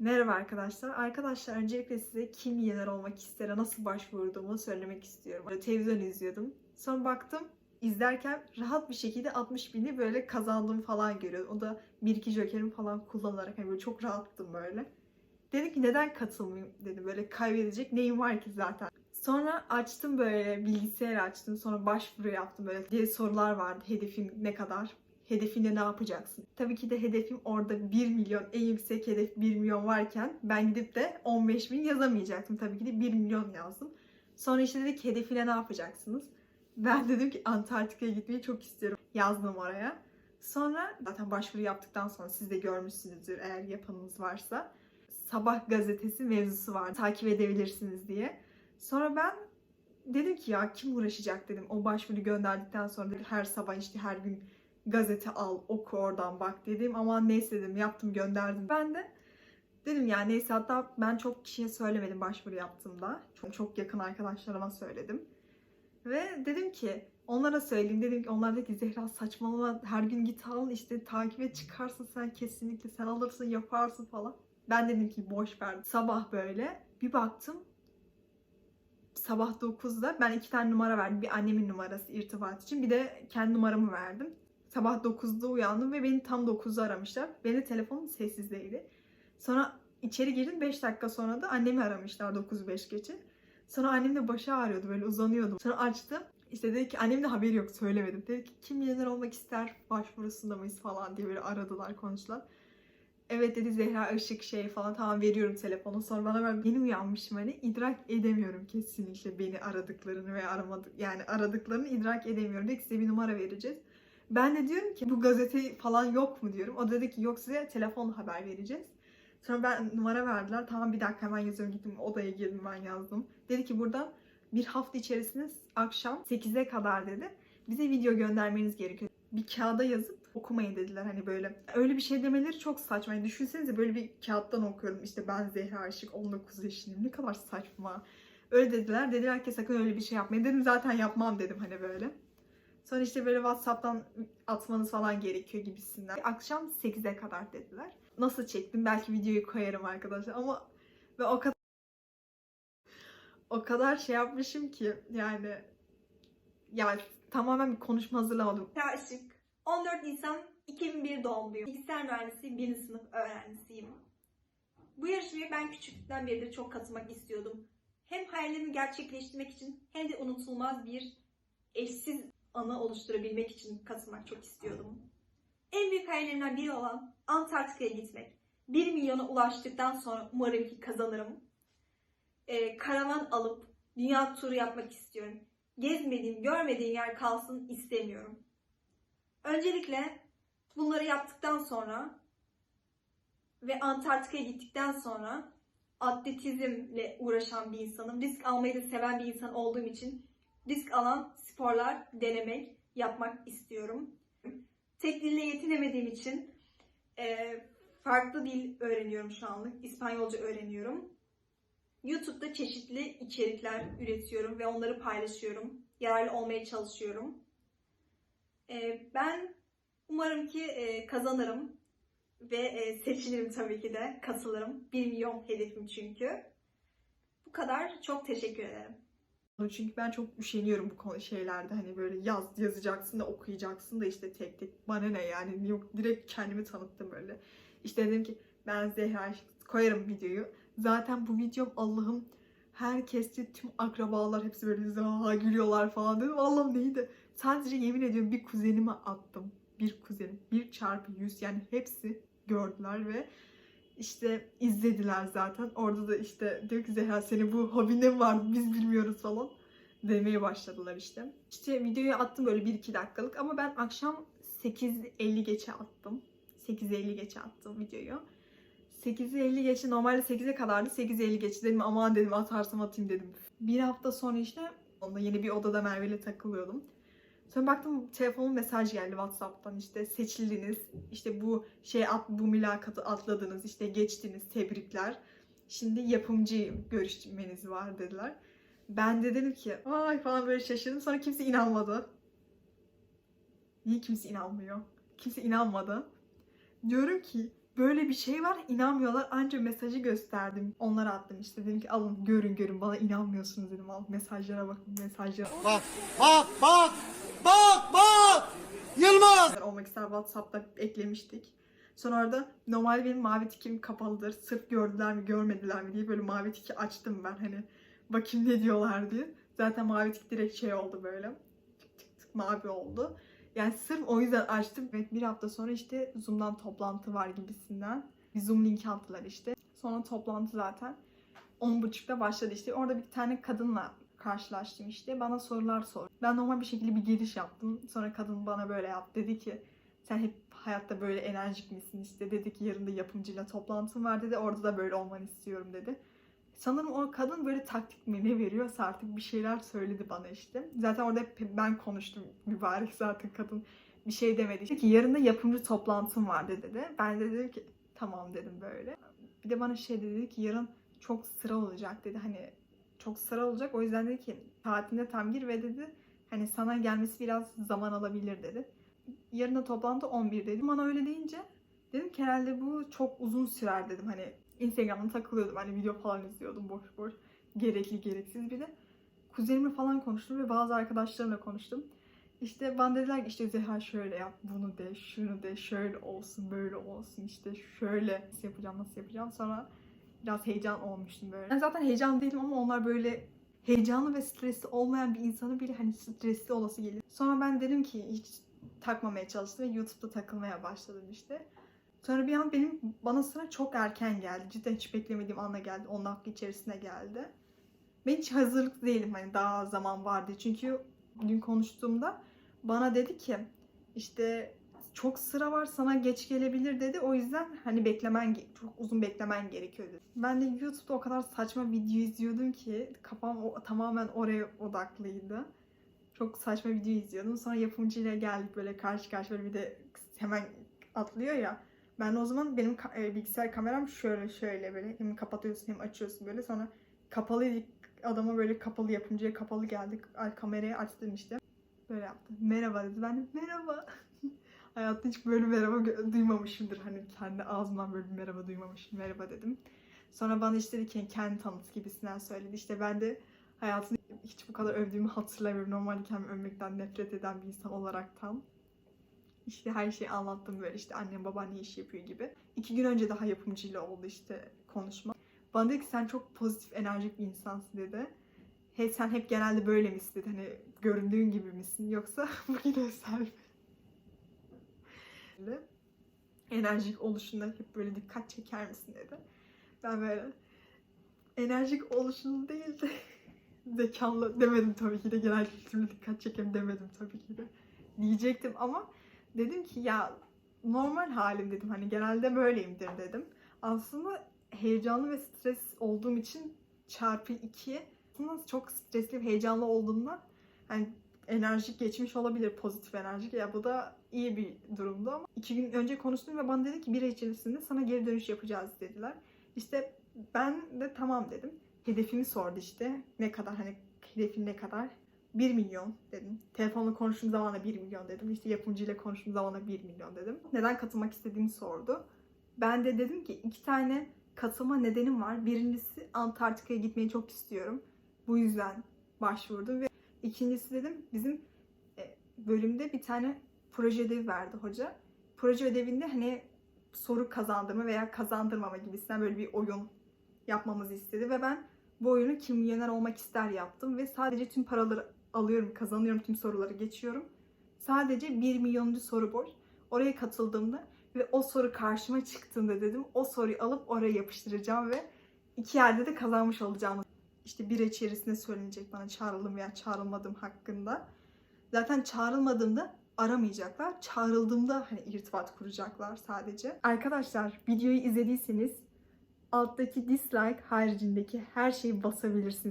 Merhaba arkadaşlar. Arkadaşlar öncelikle size kim milyoner olmak istere nasıl başvurduğumu söylemek istiyorum. Böyle televizyon izliyordum. Sonra baktım izlerken rahat bir şekilde 60 bini böyle kazandığımı falan görüyordum. O da 1-2 jokerimi falan kullanarak hani böyle çok rahattım böyle. Dedim ki neden katılmayayım dedim böyle kaybedecek neyim var ki zaten. Sonra açtım böyle bilgisayar açtım sonra başvuru yaptım böyle diye sorular vardı hedefim ne kadar hedefinde ne yapacaksın? Tabii ki de hedefim orada 1 milyon, en yüksek hedef 1 milyon varken ben gidip de 15 bin yazamayacaktım. Tabii ki de 1 milyon yazdım. Sonra işte dedik hedefine ne yapacaksınız? Ben dedim ki Antarktika'ya gitmeyi çok istiyorum. Yazdım oraya. Sonra zaten başvuru yaptıktan sonra siz de görmüşsünüzdür eğer yapanınız varsa. Sabah gazetesi mevzusu var. Takip edebilirsiniz diye. Sonra ben dedim ki ya kim uğraşacak dedim. O başvuru gönderdikten sonra her sabah işte her gün gazete al, oku oradan bak dedim. Ama neyse dedim yaptım gönderdim. Ben de dedim ya neyse hatta ben çok kişiye söylemedim başvuru yaptığımda. Çok, çok yakın arkadaşlarıma söyledim. Ve dedim ki onlara söyleyeyim. Dedim ki onlar dedi ki Zehra saçmalama her gün git al işte takibe çıkarsın sen kesinlikle sen alırsın yaparsın falan. Ben dedim ki boş ver. Sabah böyle bir baktım sabah 9'da ben iki tane numara verdim. Bir annemin numarası irtibat için bir de kendi numaramı verdim. Sabah 9'da uyandım ve beni tam 9'da aramışlar. Benim telefonum sessizdeydi. Sonra içeri girdim 5 dakika sonra da annemi aramışlar 9.05 geçe. Sonra annem de başı ağrıyordu böyle uzanıyordum. Sonra açtım. İşte dedi ki annemin de haberi yok söylemedim. Dedi ki kim milyoner olmak ister başvurusunda mıyız falan diye böyle aradılar konuştular. Evet dedi Zehra ışık şey falan tamam veriyorum telefonu. Sonra bana ben yeni uyanmışım hani idrak edemiyorum kesinlikle beni aradıklarını ve aramadık yani aradıklarını idrak edemiyorum. Dedi size bir numara vereceğiz. Ben de diyorum ki bu gazete falan yok mu diyorum. O dedi ki yok size telefonla haber vereceğiz. Sonra ben numara verdiler. Tamam bir dakika hemen yazıyorum gittim odaya girdim ben yazdım. Dedi ki burada bir hafta içerisinde akşam 8'e kadar dedi. Bize video göndermeniz gerekiyor. Bir kağıda yazıp okumayın dediler hani böyle. Öyle bir şey demeleri çok saçma. Yani düşünsenize böyle bir kağıttan okuyorum. İşte ben Zehra Aşık 19 yaşındayım. Ne kadar saçma. Öyle dediler. Dediler ki sakın öyle bir şey yapmayın. Dedim zaten yapmam dedim hani böyle. Sonra işte böyle WhatsApp'tan atmanız falan gerekiyor gibisinden. Akşam 8'e kadar dediler. Nasıl çektim? Belki videoyu koyarım arkadaşlar ama ve o kadar o kadar şey yapmışım ki yani yani tamamen bir konuşma hazırlamadım. Aşık. 14 Nisan 2001 doğumluyum. Bilgisayar mühendisi 1. sınıf öğrencisiyim. Bu yarışmaya ben küçüklükten beridir çok katılmak istiyordum. Hem hayallerimi gerçekleştirmek için hem de unutulmaz bir eşsiz anı oluşturabilmek için katılmak çok istiyordum. En büyük hayallerimden biri olan Antarktika'ya gitmek. 1 milyona ulaştıktan sonra umarım ki kazanırım. Ee, karavan alıp dünya turu yapmak istiyorum. Gezmediğim, görmediğim yer kalsın istemiyorum. Öncelikle bunları yaptıktan sonra ve Antarktika'ya gittikten sonra atletizmle uğraşan bir insanım. Risk almayı da seven bir insan olduğum için risk alan sporlar denemek, yapmak istiyorum. Tek dille yetinemediğim için e, farklı dil öğreniyorum şu anlık. İspanyolca öğreniyorum. YouTube'da çeşitli içerikler üretiyorum ve onları paylaşıyorum. Yararlı olmaya çalışıyorum. E, ben umarım ki e, kazanırım ve e, seçilirim tabii ki de. Katılırım. 1 milyon hedefim çünkü. Bu kadar. Çok teşekkür ederim. Çünkü ben çok üşeniyorum bu konu şeylerde hani böyle yaz yazacaksın da okuyacaksın da işte tek tek bana ne yani yok direkt kendimi tanıttım böyle. İşte dedim ki ben Zehra koyarım videoyu. Zaten bu videom Allah'ım herkesi tüm akrabalar hepsi böyle zaha gülüyorlar falan dedim. Allah'ım neydi? Sadece yemin ediyorum bir kuzenime attım. Bir kuzenim. Bir çarpı yüz yani hepsi gördüler ve işte izlediler zaten. Orada da işte diyor ki Zehra senin bu hobin mi vardı biz bilmiyoruz falan demeye başladılar işte. İşte videoyu attım böyle 1-2 dakikalık ama ben akşam 8.50 geçe attım. 8.50 geçe attım videoyu. 8.50 geçe normalde 8'e kadardı 8.50 geçe dedim aman dedim atarsam atayım dedim. Bir hafta sonra işte onunla yeni bir odada Merve ile takılıyordum. Sonra baktım telefonun mesaj geldi WhatsApp'tan işte seçildiniz, işte bu şey at, bu mülakatı atladınız, işte geçtiniz, tebrikler. Şimdi yapımcı görüşmeniz var dediler. Ben de dedim ki ay falan böyle şaşırdım. Sonra kimse inanmadı. Niye kimse inanmıyor? Kimse inanmadı. Diyorum ki Böyle bir şey var inanmıyorlar anca mesajı gösterdim. Onlara attım işte dedim ki alın görün görün bana inanmıyorsunuz dedim al mesajlara bakın mesajlara. Bak, bak, bak, bak, bak! Yılmaz! olmak ister WhatsApp'ta eklemiştik. Sonra orada normal benim mavi tikim kapalıdır. Sırf gördüler mi görmediler mi diye böyle mavi tiki açtım ben hani bakayım ne diyorlar diye. Zaten mavi tik direkt şey oldu böyle. Tık tık tık mavi oldu. Yani sırf o yüzden açtım. Evet bir hafta sonra işte Zoom'dan toplantı var gibisinden. Bir Zoom linki attılar işte. Sonra toplantı zaten 10.30'da başladı işte. Orada bir tane kadınla karşılaştım işte. Bana sorular sor. Ben normal bir şekilde bir giriş yaptım. Sonra kadın bana böyle yaptı. Dedi ki sen hep hayatta böyle enerjik misin işte. Dedi ki yarın da yapımcıyla toplantım var dedi. Orada da böyle olmanı istiyorum dedi. Sanırım o kadın böyle taktik mi ne veriyorsa artık bir şeyler söyledi bana işte. Zaten orada hep ben konuştum mübarek zaten kadın bir şey demedi. Dedi ki yarın da yapımcı toplantım var dedi. Ben de dedim ki tamam dedim böyle. Bir de bana şey dedi ki yarın çok sıra olacak dedi. Hani çok sıra olacak. O yüzden dedi ki saatinde tam gir ve dedi hani sana gelmesi biraz zaman alabilir dedi. Yarın da toplantı 11 dedim. Bana öyle deyince dedim ki herhalde bu çok uzun sürer dedim. Hani Instagram'da takılıyordum. Hani video falan izliyordum boş boş. Gerekli gereksiz bir de. Kuzenimle falan konuştum ve bazı arkadaşlarımla konuştum. İşte bana dediler ki işte Zehra şöyle yap, bunu de, şunu de, şöyle olsun, böyle olsun, işte şöyle nasıl yapacağım, nasıl yapacağım. Sonra biraz heyecan olmuştum böyle. Ben zaten heyecan değilim ama onlar böyle heyecanlı ve stresli olmayan bir insanı bile hani stresli olası geliyor. Sonra ben dedim ki hiç takmamaya çalıştım ve YouTube'da takılmaya başladım işte. Sonra bir an benim bana sıra çok erken geldi. Cidden hiç beklemediğim anda geldi. 10 dakika içerisinde geldi. Ben hiç hazırlıklı değilim hani daha zaman vardı. Çünkü dün konuştuğumda bana dedi ki işte çok sıra var sana geç gelebilir dedi. O yüzden hani beklemen çok uzun beklemen gerekiyor dedi. Ben de YouTube'da o kadar saçma video izliyordum ki kafam o, tamamen oraya odaklıydı. Çok saçma video izliyordum. Sonra yapımcıyla geldik böyle karşı karşıya böyle bir de hemen atlıyor ya. Ben o zaman benim e, bilgisayar kameram şöyle şöyle böyle hem kapatıyorsun hem açıyorsun böyle sonra kapalıydı adama böyle kapalı yapımcıya kapalı geldik Ay, kamerayı açtım işte böyle yaptı merhaba dedi ben de merhaba hayatta hiç böyle merhaba duymamışımdır hani kendi ağzımdan böyle bir merhaba duymamışım merhaba dedim sonra bana işte dedi ki kendi tanıt gibisinden söyledi işte ben de hayatımda hiç bu kadar övdüğümü hatırlamıyorum normalde kendimi övmekten nefret eden bir insan olarak tam işte her şeyi anlattım böyle işte annem baban ne iş yapıyor gibi. İki gün önce daha yapımcıyla oldu işte konuşma. Bana dedi ki sen çok pozitif enerjik bir insansın dedi. He, sen hep genelde böyle misin dedi. Hani göründüğün gibi misin yoksa bugün özel mi? Dedi. Enerjik oluşunda hep böyle dikkat çeker misin dedi. Ben böyle enerjik oluşunu değil de zekalı demedim tabii ki de genel kültürlü dikkat çekem demedim tabii ki de diyecektim ama dedim ki ya normal halim dedim hani genelde böyleyimdir dedim. Aslında heyecanlı ve stres olduğum için çarpı iki aslında çok stresli ve heyecanlı olduğumdan hani enerjik geçmiş olabilir pozitif enerjik ya bu da iyi bir durumdu ama iki gün önce konuştum ve bana dedi ki bir ay içerisinde sana geri dönüş yapacağız dediler. İşte ben de tamam dedim. Hedefimi sordu işte ne kadar hani hedefin ne kadar 1 milyon dedim. Telefonla konuştuğum zaman da 1 milyon dedim. İşte yapımcıyla konuştuğum zaman da 1 milyon dedim. Neden katılmak istediğimi sordu. Ben de dedim ki iki tane katılma nedenim var. Birincisi Antarktika'ya gitmeyi çok istiyorum. Bu yüzden başvurdum ve ikincisi dedim bizim e, bölümde bir tane proje ödevi verdi hoca. Proje ödevinde hani soru kazandırma veya kazandırmama gibisinden böyle bir oyun yapmamızı istedi ve ben bu oyunu kim milyoner olmak ister yaptım ve sadece tüm paraları alıyorum, kazanıyorum, tüm soruları geçiyorum. Sadece 1 milyonuncu soru boş. Oraya katıldığımda ve o soru karşıma çıktığında dedim o soruyu alıp oraya yapıştıracağım ve iki yerde de kazanmış olacağım. İşte bir içerisinde söylenecek bana çağrıldım veya çağrılmadım hakkında. Zaten çağrılmadığımda aramayacaklar. Çağrıldığımda hani irtibat kuracaklar sadece. Arkadaşlar videoyu izlediyseniz alttaki dislike haricindeki her şeyi basabilirsiniz.